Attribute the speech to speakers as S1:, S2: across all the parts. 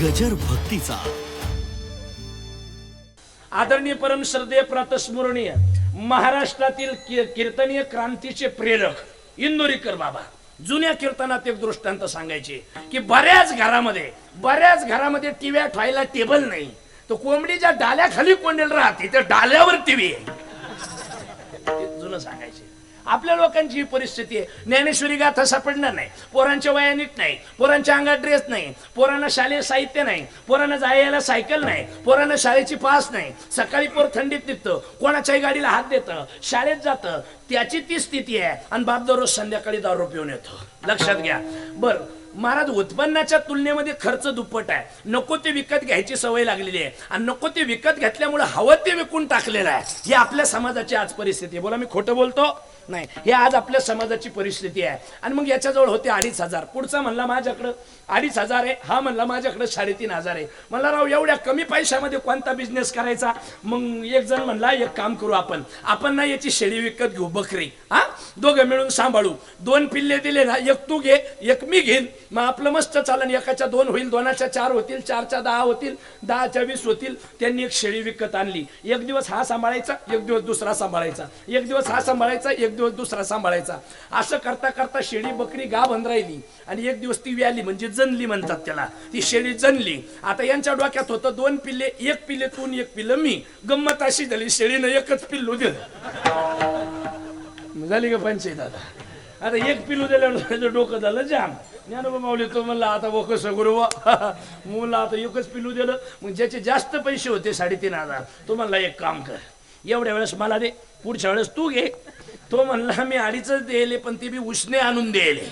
S1: गजर भक्तीचा.
S2: आदरणीय परम श्रद्धेय प्रातस्मरणीय महाराष्ट्रातील कीर्तनीय क्रांतीचे प्रेरक इंदोरीकर बाबा. जुन्या कीर्तनात एक दृष्टांत सांगायचे की बऱ्याच घरामध्ये बऱ्याच घरामध्ये टिव्या ठेवायला टेबल नाही. तर कोंबडीच्या डाल्याखाली कोंडेल राहते त्या डाल्यावर टीव्ही आहे. जुनं सांगायचे. आपल्या लोकांची ही परिस्थिती आहे. ज्ञानेश्वरी गाथा सापडणार नाही. पोरांच्या वया नीट नाही. पोरांच्या अंगात ड्रेस नाही. पोरांना शालेय साहित्य नाही. पोरांना जायला सायकल नाही. पोरांना शाळेची पास नाही. सकाळी पोर थंडीत निघतं. कोणाच्याही गाडीला हात देतं. शाळेत जातं. त्याची ती स्थिती आहे. आणि बाप दररोज संध्याकाळी दारू पिऊन येतो. लक्षात घ्या. बर महाराज उत्पन्नाच्या तुलनेमध्ये खर्च दुप्पट आहे. नको ते विकत घ्यायची सवय लागलेली आहे. आणि नको ते विकत घेतल्यामुळे हवं ते विकून टाकलेलं आहे. ही आपल्या समाजाची आज परिस्थिती आहे. बोला मी खोटं बोलतो? नाही. हे आज आपल्या समाजाची परिस्थिती आहे. आणि मग याच्याजवळ होते अडीच हजार. पुढचा म्हणला माझ्याकडं. अडीच हजार आहे. हा म्हणला माझ्याकडं साडेतीन हजार आहे. म्हणला राव एवढ्या कमी पैशामध्ये कोणता बिझनेस करायचा? मग एक जण म्हणला एक काम करू आपण. आपण ना याची शेळी विकत घेऊ बकरी. हा? दोघं मिळून सांभाळू. दोन पिल्ले दिले ना एक तू घे एक मी घेईन. मग आपलं मस्त चालन. एकाच्या दोन होईल दोनाच्या चार होतील चारच्या दहा होतील दहाच्या वीस होतील. त्यांनी एक शेळी विकत आणली. एक दिवस हा सांभाळायचा एक दिवस दुसरा सांभाळायचा. एक दिवस हा सांभाळायचा एक दिवस दुसरा सांभाळायचा. असं करता करता शेळी बकरी गा राहिली. आणि एक दिवस ती व्याली म्हणजे जनली म्हणतात त्याला. ती शेळी जणली. आता यांच्या डोक्यात होतं दोन पिल्ले एक पिल्ले तून एक पिल्लं मी. गंमत अशी झाली शेळीनं एकच पिल्लू दिलं. झाली का पंचायत दादा आता एक पिलू दिल्यावर डोकं झालं जाम. ज्ञानोबा माऊली तो म्हणला आता वक कसं गुरु मुला आता एकच पिलू दिलं. मग ज्याचे जास्त पैसे होते साडेतीन हजार. तो म्हणला एक काम कर. एवढ्या वेळेस मला दे पुढच्या वेळेस तू घे. तो म्हणला मी आडीच देले पण ते बी उष्णे आणून देले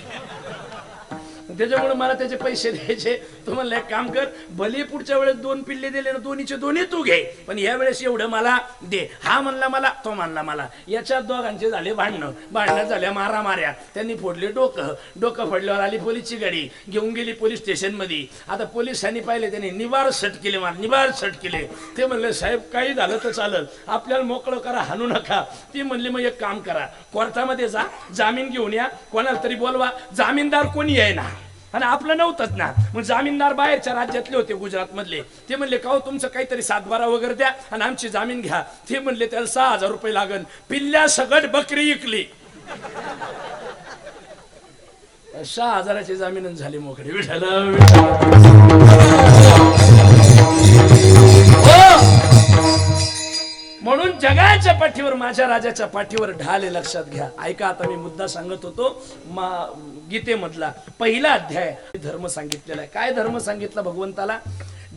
S2: त्याच्यामुळे मला त्याचे पैसे द्यायचे. तो म्हणला एक काम कर भले पुढच्या वेळेस दोन पिल्ले दिले ना दोन्हीचे दोन्ही तू घे पण या वेळेस एवढं मला दे. हा म्हणला मला तो म्हणला मला. याच्यात दोघांचे झाले भांडणं. भांडणं झाल्या मारा माऱ्या त्यांनी फोडले डोकं. डोकं फोडल्यावर आली पोलीसची गाडी. घेऊन गेली पोलीस स्टेशनमध्ये आता पोलिसांनी पाहिले त्यांनी निवार सट केले मला निवार सट केले. ते म्हणले साहेब काही झालं तर चालल. आपल्याला मोकळं करा हाणू नका. ती म्हणली मग एक काम करा. कोर्टामध्ये जा. जामीन घेऊन या. कोणाला तरी बोलवा. जामीनदार कोणी आहे ना आणि आपलं नव्हतंच ना. मग जामीनदार बाहेरच्या राज्यातले होते गुजरात मधले ते म्हणले का हो तुमचं काहीतरी सातबारा वगैरे द्या आणि आमची जामीन घ्या. ते म्हणले त्याला सहा हजार रुपये लागन. पिल्ल्या सगट बकरी इकली सहा हजाराची जामीन झाली मोकळी. विठाला जगाच्या पाठीवर माझ्या राजाच्या पाठीवर ढाल आहे लक्षात घ्या. ऐका आता मी मुद्दा सांगत होतो. मा गीतेमधला पहिला अध्याय धर्म सांगितलेला आहे. काय धर्म सांगितला भगवंताला?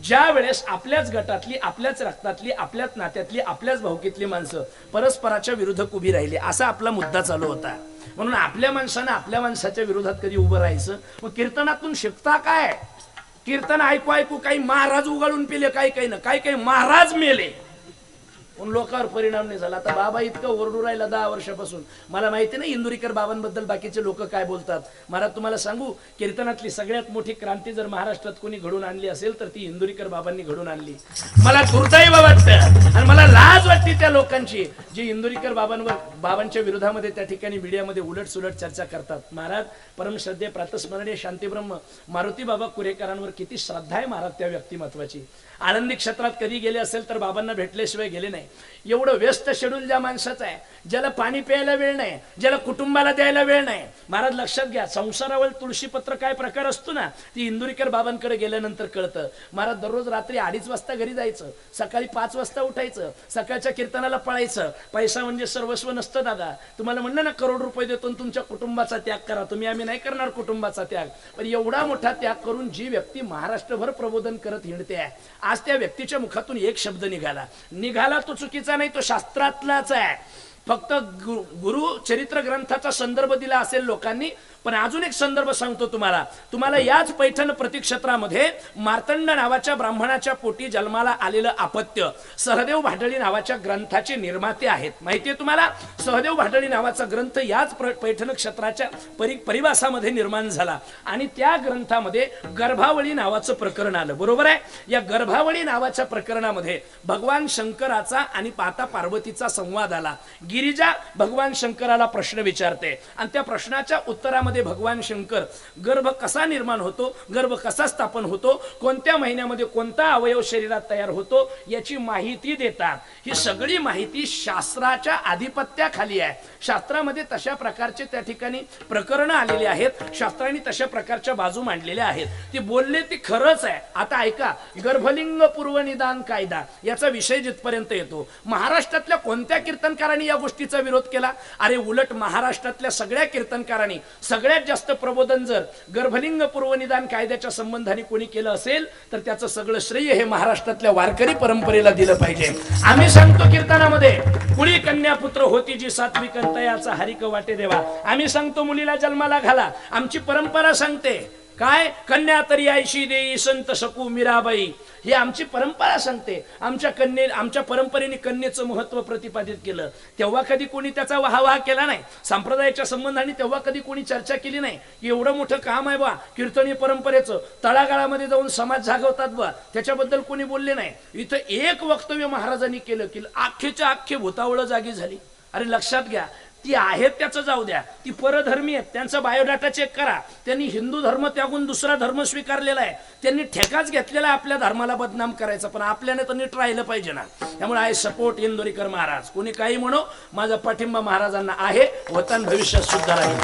S2: ज्या वेळेस आपल्याच गटातली आपल्याच रक्तातली आपल्याच नात्यातली आपल्याच भावकीतली माणसं परस्पराच्या विरोधात उभी राहिली असा आपला मुद्दा चालू होता. म्हणून आपल्या माणसानं आपल्या माणसाच्या विरोधात कधी उभं राहायचं? मग कीर्तनातून शिकता काय? कीर्तन ऐकू ऐकू काही महाराज उगाळून पिले काही काही ना काही काही महाराज मेले. पण लोकांवर परिणाम नाही झाला. आता बाबा इतकं ओरडू राहिला दहा वर्षापासून. मला माहिती नाही इंदुरीकर बाबांबद्दल बाकीचे लोक काय बोलतात. मला तुम्हाला सांगू कीर्तनातली सगळ्यात मोठी क्रांती जर महाराष्ट्रात कोणी घडून आणली असेल तर ती इंदुरीकर बाबांनी घडून आणली. मला दुर्दैव वाटतं आणि मला लाज वाटते त्या लोकांची जी इंदुरीकर बाबांवर बाबांच्या विरोधामध्ये त्या ठिकाणी मीडियामध्ये उलट सुलट चर्चा करतात. महाराज परमश्रद्धे प्रातस्मरणीय शांतीब्रह्म मारुती बाबा कुरेकरांवर किती श्रद्धा आहे महाराज त्या व्यक्तिमत्वाची. आनंदी क्षेत्रात कधी गेले असेल तर बाबांना भेटल्याशिवाय गेले नाही. एवढं व्यस्त शेड्यूल ज्या माणसाचं आहे ज्याला पाणी प्यायला वेळ नाही ज्याला कुटुंबाला द्यायला वेळ नाही. महाराज लक्षात घ्या संसारावर तुळशीपत्र काय प्रकार असतो ना ती इंदुरीकर बाबांकडे गेल्यानंतर कळतं. महाराज दररोज रात्री अडीच वाजता घरी जायचं सकाळी पाच वाजता उठायचं सकाळच्या कीर्तनाला पळायचं. पैसा म्हणजे सर्वस्व नसतं दादा. तुम्हाला म्हणणं ना करोड रुपये देतो तुमच्या कुटुंबाचा त्याग करा. तुम्ही आम्ही नाही करणार कुटुंबाचा त्याग. पण एवढा मोठा त्याग करून जी व्यक्ती महाराष्ट्रभर प्रबोधन करत हिंडते आहे आज त्या व्यक्तीच्या मुखातून एक शब्द निघाला. निघाला तो चुकीचा नाही तो शास्त्रातलाच आहे. फक्त गुरु चरित्र ग्रंथाचा संदर्भ दिला असेल लोकांनी पण अजून एक संदर्भ सांगतो तुम्हाला. तुम्हाला याच पैठण प्रतिक्षेत्रामध्ये मार्तंड नावाच्या ब्राह्मणाच्या पोटी जन्माला आलेलं अपत्य सहदेव भाडळी नावाच्या ग्रंथाचे निर्माते आहेत. माहितीये तुम्हाला? सहदेव भाडळी नावाचा ग्रंथ याच पैठण क्षेत्राच्या परि परिवासामध्ये निर्माण झाला. आणि त्या ग्रंथामध्ये गर्भावळी नावाचं प्रकरण आलं. बरोबर आहे? या गर्भावळी नावाच्या प्रकरणामध्ये भगवान शंकराचा आणि पाता पार्वतीचा संवाद आला. गिरिजा भगवान शंकराला प्रश्न विचारते. आणि त्या प्रश्नाच्या उत्तरामध्ये महिन्यामध्ये भगवान शंकर गर्भ कसा निर्माण होतो गर्भ कसा स्थापन होतो कोणत्या महिन्यामध्ये कोणता अवयव शरीरात तयार होतो याची माहिती देतात. ही सगळी माहिती शास्त्राच्या आधिपत्याखाली आहे. शास्त्रामध्ये तशा प्रकारचे त्या ठिकाणी प्रकरणं आलेली आहेत. शास्त्राने तशा प्रकारच्या बाजू मांडलेल्या आहेत. ते बोलले ते खरंच आहे. आता ऐका गर्भलिंग पूर्वनिदान कायदा याचा विषय जिथपर्यंत येतो महाराष्ट्रातल्या कोणत्या कीर्तनकारांनी या गोष्टीचा विरोध केला? अरे उलट महाराष्ट्रातल्या सगळ्या कीर्तनकारांनी सगळ्यात जास्त प्रबोधन जर गर्भलिंग पूर्वनिदान कायद्याच्या संबंधाने कोणी केलं असेल तर त्याचं सगळं श्रेय हे महाराष्ट्रातल्या वारकरी परंपरेला दिलं पाहिजे. आम्ही सांगतो कीर्तनामध्ये कुळी कन्या पुत्र होती जी सात्विक याचा हरिक वाटे देवा आम्ही सांगतो मुलीला जन्माला घाला. आमची परंपरा सांगते काय? कन्या तरी आयशी देई संत सकू मीराबाई. ही आमची परंपरा सांगते. आमच्या कन्ये आमच्या परंपरेने कन्येचं महत्त्व प्रतिपादित केलं. तेव्हा कधी कोणी त्याचा वाहवाह केला नाही. संप्रदायाच्या संबंधाने तेव्हा कधी कोणी चर्चा केली नाही. की एवढं मोठं काम आहे बा कीर्तनी परंपरेचं. तळागाळामध्ये जाऊन समाज जागवतात बा. त्याच्याबद्दल कोणी बोलले नाही. इथं एक वक्तव्य महाराजांनी केलं की अख्खेच्या अख्खे भूतावळं जागी झाली. अरे लक्षात घ्या. ती आहेत त्याचं जाऊ द्या. ती परधर्मी आहेत त्यांचा बायोडाटा चेक करा. त्यांनी हिंदू धर्म त्यागून दुसरा धर्म स्वीकारलेला आहे. त्यांनी ठेकाच घेतलेला आहे आपल्या धर्माला बदनाम करायचा पण आपल्याने तर नीट राहिलं पाहिजे ना. त्यामुळे आय सपोर्ट इंदोरीकर महाराज. कोणी काही म्हणो माझा पाठिंबा महाराजांना आहे वतन भविष्यात सुद्धा राहील.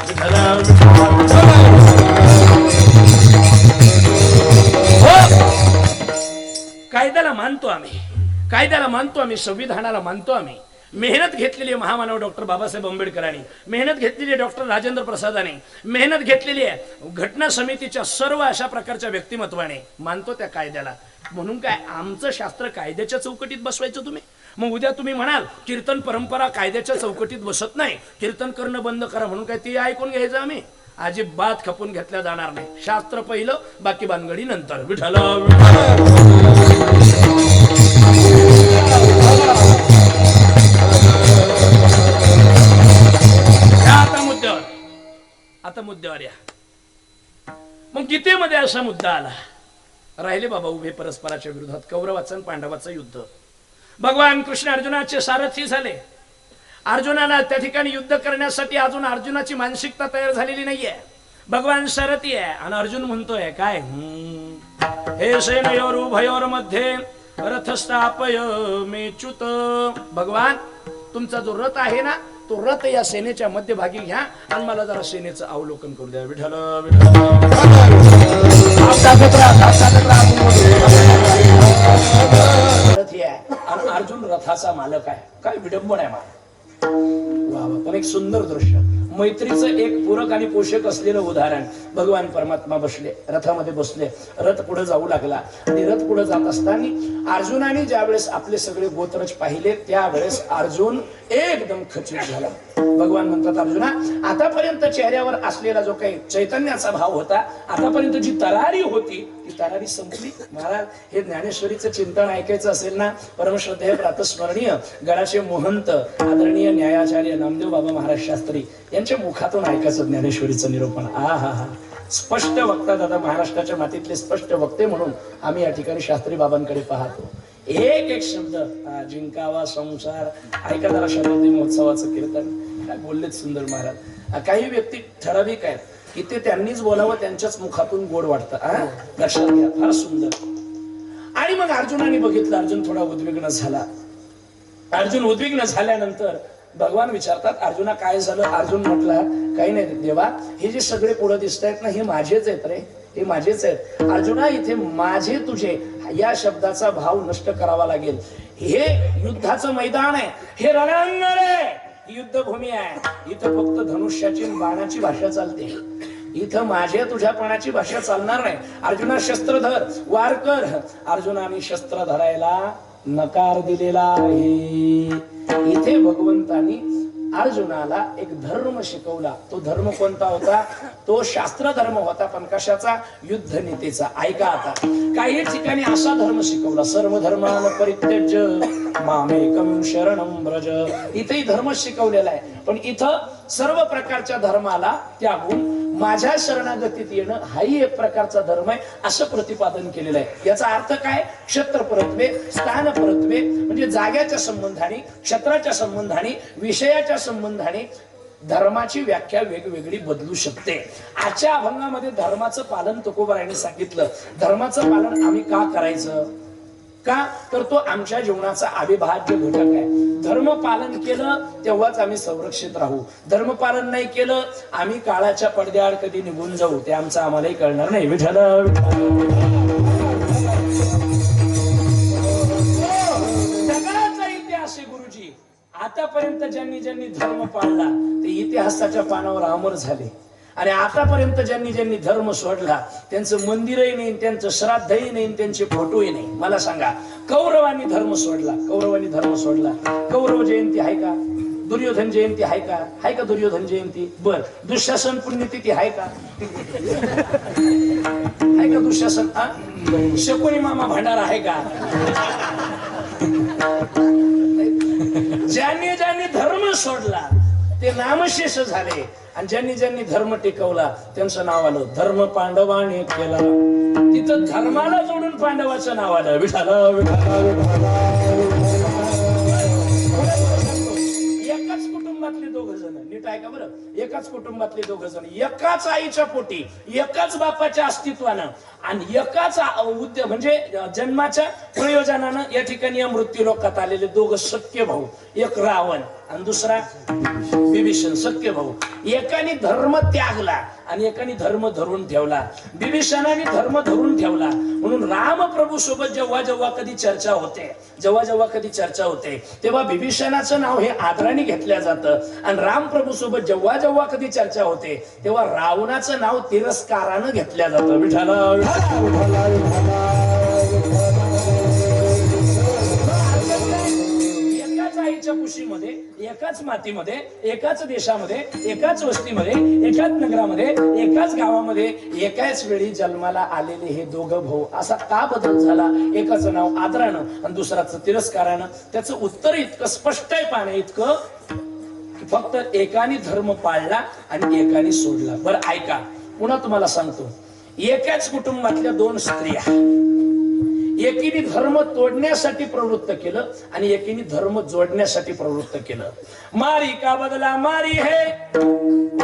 S2: हो! कायद्याला मानतो आम्ही. कायद्याला मानतो आम्ही संविधानाला मानतो आम्ही. मेहनत घेतलेली आहे महामानव डॉक्टर बाबासाहेब आंबेडकरांनी. मेहनत घेतलेली आहे डॉक्टर राजेंद्र प्रसादाने. मेहनत घेतलेली आहे घटना समितीच्या सर्व अशा प्रकारच्या व्यक्तिमत्वाने. मानतो त्या कायद्याला. म्हणून काय आमचं शास्त्र कायद्याच्या चौकटीत बसवायचं तुम्ही? मग उद्या तुम्ही म्हणाल कीर्तन परंपरा कायद्याच्या चौकटीत बसत नाही. कीर्तन करणं बंद करा म्हणून काय ते ऐकून घ्यायचं आम्ही? अजिबात खपून घेतल्या जाणार नाही. शास्त्र पहिलं बाकी बानगडी नंतर. विठ्ठल! आता मुद्द्यावर या. मग गीतेमध्ये असा मुद्दा आला. राहिले बाबा उभे परस्पराच्या विरोधात कौरवाचं आणि पांडवाचं युद्ध. भगवान कृष्ण अर्जुनाचे सारथी झाले. अर्जुनाला त्या ठिकाणी युद्ध करण्यासाठी अजून अर्जुनाची मानसिकता तयार झालेली नाहीये. भगवान सारथी आहे आणि अर्जुन म्हणतोय काय? हे सेनयोर उभयोरमध्ये रथ स्थापय मेच्युत भगवान तुमचा जो रथ आहे ना तो रथ या सेनेच्या मध्यभागी घ्या आणि मला जरा सेनेचं अवलोकन करू द्या. विठल आणि अर्जुन रथाचा मालक आहे. काय विडंबन आहे मला पण एक सुंदर दृश्य. मैत्रीचं एक पूरक आणि पोषक असलेलं उदाहरण. भगवान परमात्मा बसले रथामध्ये बसले. रथ पुढे जाऊ लागला. आणि रथ पुढे जात असताना अर्जुनाने ज्यावेळेस आपले सगळे गोत्रज पाहिले त्यावेळेस अर्जुन एकदम खचित झाला. भगवान म्हणतात अर्जुना आतापर्यंत चेहऱ्यावर असलेला जो काही चैतन्याचा भाव होता आतापर्यंत जी तरारी होती ती तरारी संपली. महाराज हे ज्ञानेश्वरीचं चिंतन ऐकायचं असेल ना परमश्रद्धेय प्रातस्मरणीय गडाचे मोहंत आदरणीय न्यायाचार्य नामदेव बाबा महाराज शास्त्री यांच्या मुखातून ऐकायचं ज्ञानेश्वरीचं निरूपण. आ हा हा. स्पष्ट वक्ता दादा महाराष्ट्राच्या मातीतले स्पष्ट वक्ते म्हणून आम्ही या ठिकाणी शास्त्री बाबांकडे पाहतो. एक एक शब्द. हा, जिंकावा संसार. ऐका जरा शताब्दी महोत्सवाचं कीर्तन. काय बोललेत सुंदर महाराज. काही व्यक्ती ठराविक आहेत की ते त्यांनीच बोलावं त्यांच्याच मुखातून गोड वाटतं. हा? लक्षात घ्या फार सुंदर. आणि मग अर्जुनाने बघितलं अर्जुन थोडा उद्विग्न झाला. अर्जुन उद्विग्न झाल्यानंतर भगवान विचारतात अर्जुना काय झालं? अर्जुन म्हटला काही नाही देवा हे जे सगळे पुढे दिसत आहेत ना हे माझेच आहेत रे. हे माझेच आहेत. अर्जुना इथे माझे तुझे या शब्दाचा भाव नष्ट करावा लागेल. हे युद्धाचं मैदान आहे. हे रणांगण आहे. युद्धभूमी आहे. इथं फक्त धनुष्याची बाणाची भाषा चालते. इथं माझ्या तुझ्यापणाची भाषा चालणार नाही. अर्जुना शस्त्रधर वार कर अर्जुनाने शस्त्र धरायला नकार दिलेला आहे. इथे भगवंतानी अर्जुनाला एक धर्म शिकवला. तो धर्म कोणता होता? तो शास्त्र धर्म होता. पण कशाचा? युद्ध नीतीचा ऐका आता. काही ठिकाणी असा धर्म शिकवला. सर्व धर्मान परित्यज मामेकम शरणम ब्रज इथेही धर्म शिकवलेला आहे. पण इथं सर्व प्रकारच्या धर्माला त्यागून माझ्या शरणागतीत येणं हाही एक प्रकारचा धर्म आहे असं प्रतिपादन केलेलं आहे. याचा अर्थ काय? क्षेत्र परत्वे स्थान परत्वे म्हणजे जाग्याच्या संबंधाने क्षेत्राच्या संबंधाने विषयाच्या संबंधाने धर्माची व्याख्या वेगवेगळी बदलू शकते. आजच्या अभंगामध्ये धर्माचं पालन तुकोबारायांनी सांगितलं. धर्माचं पालन आम्ही का करायचं? का? तर तो आमच्या जीवनाचा अविभाज्य घटक आहे. धर्म पालन केलं तेव्हाच आम्ही संरक्षित राहू. धर्म पालन नाही केलं आम्ही काळाच्या पडद्याआड कधी निघून जाऊ ते आमचं आम्हालाही कळणार नाही. विठ्ठल जगाचा इतिहास गुरुजी. आतापर्यंत ज्यांनी ज्यांनी धर्म पाळला ते इतिहासाच्या पानावर अमर झाले. आणि आतापर्यंत ज्यांनी ज्यांनी धर्म सोडला त्यांचं मंदिरही नाही त्यांचं श्राद्धही नाही त्यांचे फोटोही नाही. मला सांगा कौरवांनी धर्म सोडला कौरवांनी धर्म सोडला. कौरव जयंती आहे का? दुर्योधन जयंती आहे का? आहे का दुर्योधन जयंती? बर. दुःशासन पुण्यतिथी आहे का? आहे का दुःशासन? शकुनी मामा भंडार आहे का? ज्यांनी ज्यांनी धर्म सोडला ते नामशेष झाले. आणि ज्यांनी ज्यांनी धर्म टिकवला त्यांचं नाव आलं धर्म पांडवाने केला. तिथं धर्माला जोडून पांडवाचं नाव आलं. विठाला एकाच कुटुंबातले दोघ जण नीट आहे का बरं? एकाच कुटुंबातले दोघ जण एकाच आईच्या पोटी एकाच बापाच्या अस्तित्वानं आणि एकाच आ- उद्य म्हणजे जन्माच्या प्रयोजनानं या ठिकाणी या मृत्यू लोकात आलेले दोघ सख्य भाऊ. एक रावण आणि दुसरा बिभीषण सख्य भाऊ. एकाने धर्म त्यागला आणि एकाने धर्म धरून ठेवला. बिभीषणाने धर्म धरून ठेवला. म्हणून रामप्रभू सोबत जेव्हा जेव्हा कधी चर्चा होते जेव्हा जेव्हा कधी चर्चा होते तेव्हा बिभीषणाचं नाव हे आदराने घेतल्या जातं. आणि रामप्रभू सोबत जेव्हा जेव्हा कधी चर्चा होते तेव्हा रावणाचं नाव तिरस्कारानं घेतल्या जातं. विठाला विठाला, विठाला, एकाच आईच्या कुशीमध्ये एकाच मातीमध्ये एकाच देशामध्ये एकाच वस्तीमध्ये एकाच नगरामध्ये एकाच गावामध्ये एकाच वेळी जन्माला आलेले हे दोघं भाऊ. असा का बदल झाला? एकाचं नाव आदरानं आणि दुसराचं तिरस्कारानं. त्याचं उत्तर इतकं स्पष्ट आहे पाहणं इतकं. फक्त एकाने धर्म पाळला आणि एकाने सोडला. बरं ऐका. पुन्हा तुम्हाला सांगतो. एकाच कुटुंबातल्या दोन स्त्रिया एकीने धर्म तोडण्यासाठी प्रवृत्त केलं आणि एकीने धर्म जोडण्यासाठी प्रवृत्त केलं. मारी का बदला मारी है?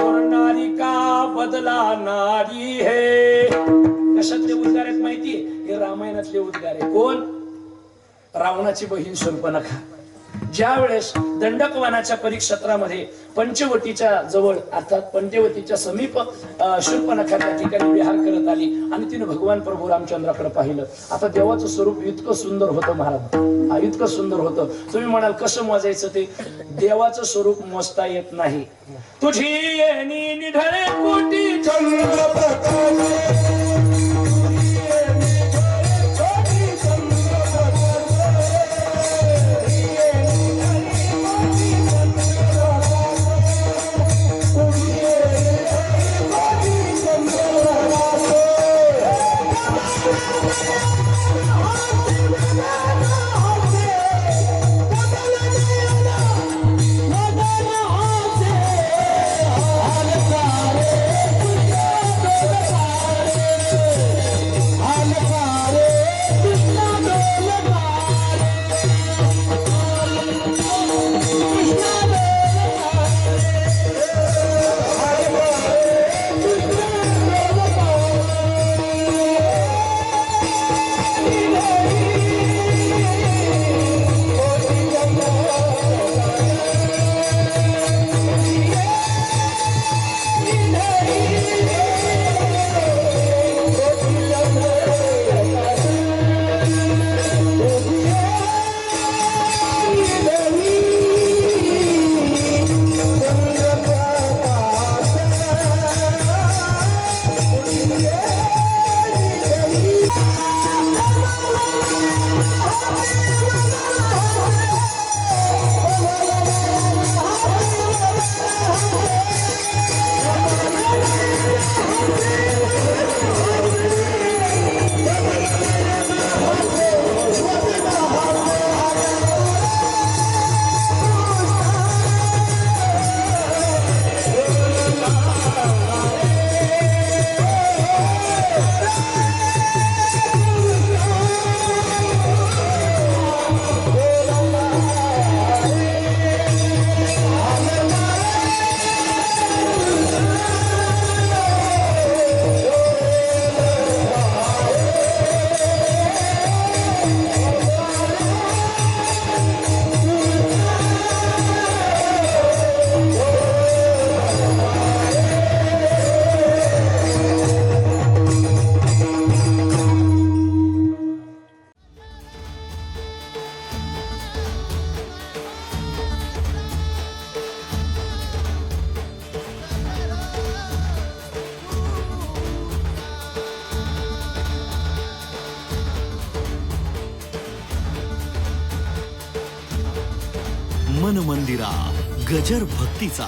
S2: और नारी का बदला नारी है? कशातले उद्गार आहेत माहिती? हे रामायणातले उद्गार आहे कोण? रावणाची बहीण शूर्पणखा ज्या वेळेस परिक्षेत्रामध्ये पंचवटीच्या जवळ अर्थात पंचवटीच्या समीप शुल्पनखा त्या ठिकाणी विहार करत आली आणि तिने भगवान प्रभू रामचंद्राकडे पाहिलं. आता देवाचं स्वरूप इतकं सुंदर होतं महाराज. हा इतकं सुंदर होतं. तुम्ही म्हणाल कसं मोजायचं ते? देवाचं स्वरूप मोजता येत नाही. तुझी
S1: गजर भक्तीचा